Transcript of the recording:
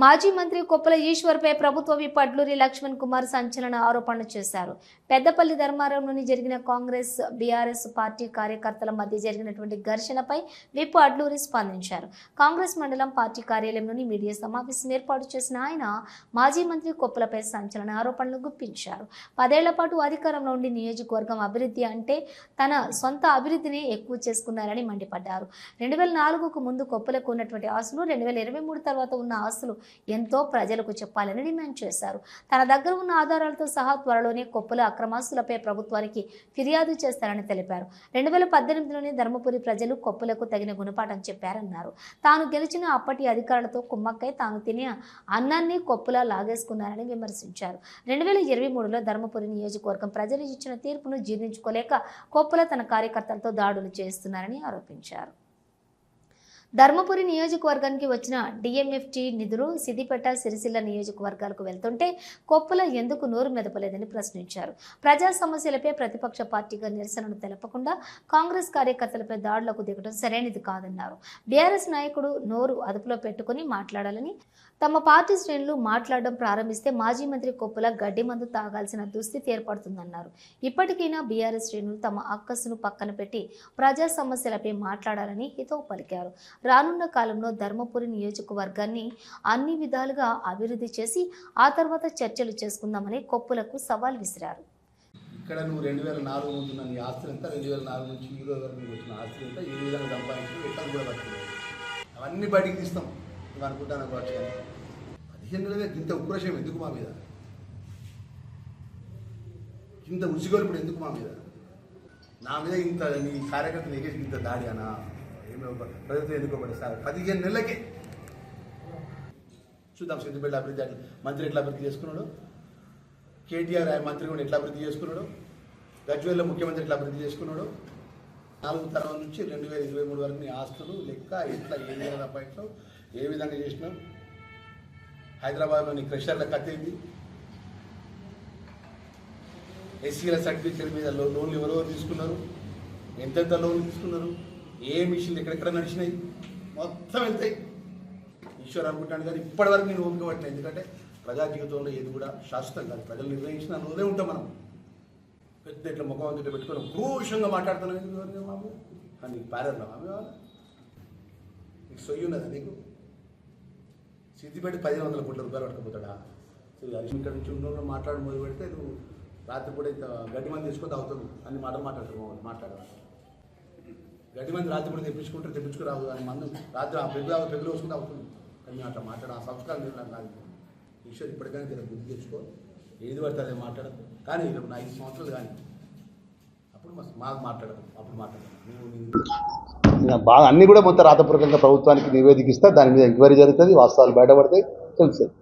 మాజీ మంత్రి కొప్పల ఈశ్వర్పై ప్రభుత్వ విప్ అడ్లూరి లక్ష్మణ్ కుమార్ సంచలన ఆరోపణలు చేశారు. పెద్దపల్లి ధర్మారంలోని జరిగిన కాంగ్రెస్ బీఆర్ఎస్ పార్టీ కార్యకర్తల మధ్య జరిగినటువంటి ఘర్షణపై విప్ అడ్లూరి స్పందించారు. కాంగ్రెస్ మండలం పార్టీ కార్యాలయంలోని మీడియా సమావేశం ఏర్పాటు చేసిన ఆయన మాజీ మంత్రి కొప్పలపై సంచలన ఆరోపణలు గుప్పించారు. పదేళ్ళ పాటు అధికారంలో ఉండి నియోజకవర్గం అభివృద్ధి అంటే తన సొంత అభివృద్ధిని ఎక్కువ చేసుకున్నారని మండిపడ్డారు. రెండు వేల నాలుగుకు ముందు కొప్పలకు ఉన్నటువంటి ఆస్తులు రెండు వేల ఇరవై మూడు తర్వాత ఉన్న ఆస్తులు ఎంతో ప్రజలకు చెప్పాలని డిమాండ్ చేశారు. తన దగ్గర ఉన్న ఆధారాలతో సహా త్వరలోనే కొప్పుల అక్రమాస్తులపై ప్రభుత్వానికి ఫిర్యాదు చేస్తారని తెలిపారు. రెండు వేల పద్దెనిమిదిలోనే ధర్మపురి ప్రజలు కొప్పులకు తగిన గుణపాఠం చెప్పారన్నారు. తాను గెలిచిన అప్పటి అధికారులతో కుమ్మక్కై తాను తినే అన్నాన్ని కొప్పులా లాగేసుకున్నారని విమర్శించారు. రెండు వేల ఇరవై మూడులో ధర్మపురి నియోజకవర్గం ప్రజలు ఇచ్చిన తీర్పును జీర్ణించుకోలేక కొప్పుల తన కార్యకర్తలతో దాడులు చేస్తున్నారని ఆరోపించారు. ధర్మపురి నియోజకవర్గానికి వచ్చిన డిఎంఎఫ్టీ నిధులు సిద్దిపేట సిరిసిల్ల నియోజకవర్గాలకు వెళ్తుంటే కొప్పుల ఎందుకు నోరు మెదపలేదని ప్రశ్నించారు. ప్రజా సమస్యలపై ప్రతిపక్ష పార్టీగా నిరసనను తెలపకుండా కాంగ్రెస్ కార్యకర్తలపై దాడులకు దిగడం సరైనది కాదన్నారు. బీఆర్ఎస్ నాయకుడు నోరు అదుపులో పెట్టుకుని మాట్లాడాలని తమ పార్టీ శ్రేణులు మాట్లాడడం ప్రారంభిస్తే మాజీ మంత్రి కొప్పుల గడ్డి మందు తాగాల్సిన దుస్థితి ఏర్పడుతుందన్నారు. ఇప్పటికైనా బీఆర్ఎస్ శ్రేణులు తమ అక్కస్సును పక్కన పెట్టి ప్రజా సమస్యలపై మాట్లాడాలని హితవు పలికారు. రానున్న కాలంలో ధర్మపురి నియోజకవర్గాన్ని అన్ని విధాలుగా అభివృద్ధి చేసి ఆ తర్వాత చర్చలు చేసుకుందామని కొప్పులకు సవాల్ విసిరారు. ఇక్కడ నువ్వు రెండు వేల నాలుగు నుంచి ఉన్న నీ ఆస్తులు ఎంత రెండు వేల నాలుగు నుంచి ఈ రోజు వరకు నీకు వచ్చిన ఆస్తులు ఎంత ఏ విధంగా సంపాదించడం ఎట్లా కూడా పట్టుకున్నావు అవన్నీ బయటికి తీస్తాం. నువ్వు అనుకుంటాను కావచ్చు పదిహేను నెలలే ఇంత ఉక్రోషం ఎందుకు మా మీద? ఇంత ఉసిగొలుపుడు ఎందుకు మా మీద? నా మీద ఇంత నీ కార్యకర్తలు ఎగేసి ఇంత దాడి అనా? ప్రభుత్వం ఎన్నుకోబడి సార్? పదిహేను నెలలకే. చూద్దాం సిద్దిపేట అభివృద్ధి మంత్రి ఎట్లా అభివృద్ధి చేసుకున్నాడు? కేటీఆర్ ఆయన మంత్రి కూడా ఎట్లా అభివృద్ధి చేసుకున్నాడు? గజ్వేల్లో ముఖ్యమంత్రి ఎట్లా అభివృద్ధి చేసుకున్నాడు? నాలుగు తరం నుంచి రెండు వేల ఇరవై మూడు వరకు ఆస్తులు లెక్క ఎట్లా ఏ విధంగా పైట్లో ఏ విధంగా చేసినాం హైదరాబాద్లోని క్రెషర్ల కత్తేంది ఎస్సీల సర్టిఫికేట్ మీద లోన్లు ఎవరెవరు తీసుకున్నారు? ఎంతెంత లోన్లు తీసుకున్నారు? ఏ మిషన్లు ఎక్కడెక్కడ నడిచినాయి? మొత్తం వెళ్తాయి. ఈశ్వర్ అనుకుంటాను కానీ ఇప్పటివరకు నేను ఓపిక పట్టిన ఎందుకంటే ప్రజా జీవితంలో ఏది కూడా శాశ్వతం కాదు. ప్రజలు నిర్ణయించిన రోజే ఉంటాం మనం. పెద్ద ఇట్లా ముఖం అంతటి పెట్టుకొని క్రూషంగా మాట్లాడుతున్నాం. ఎందుకు ఎవరిని మాము నీకు పారేరులా నీకు సొయ్యి ఉన్నదా నీకు? సిద్దిపేట పదిహేను వందల కోట్ల రూపాయలు పట్టుకుపోతాడా? ఇక్కడ నుంచి ఉన్న మాట్లాడి మొదలు పెడితే నువ్వు రాత్రి కూడా ఇంత గడ్డి మంది తీసుకొని తాగుతావు. అన్ని మాటలు మాట్లాడతావు. మాట్లాడాలి గడ్డి మంది రాత్రి కూడా తెప్పించుకురావు దాని మందు రాత్రి ఆ పెగ్గు పెగ్గులు వస్తుంది అవుతుంది. కానీ అట్లా మాట్లాడ ఆ సంస్కారం నేను నాకు నాకు ఈశ్వర్ ఇప్పటికైనా జర గుర్తు తెచ్చుకో. ఏది పడితే అదే మాట్లాడదు కానీ ఇరవై నా ఐదు సంవత్సరాలు కానీ అప్పుడు మాకు మాట్లాడదు అప్పుడు మాట్లాడదు బాగా అన్ని కూడా మొత్తం రాతపూర్వకంగా ప్రభుత్వానికి నివేదికిస్తే దాని మీద ఎంక్వైరీ జరుగుతుంది వాస్తవాలు బయటపడతాయి. తెలుస్తుంది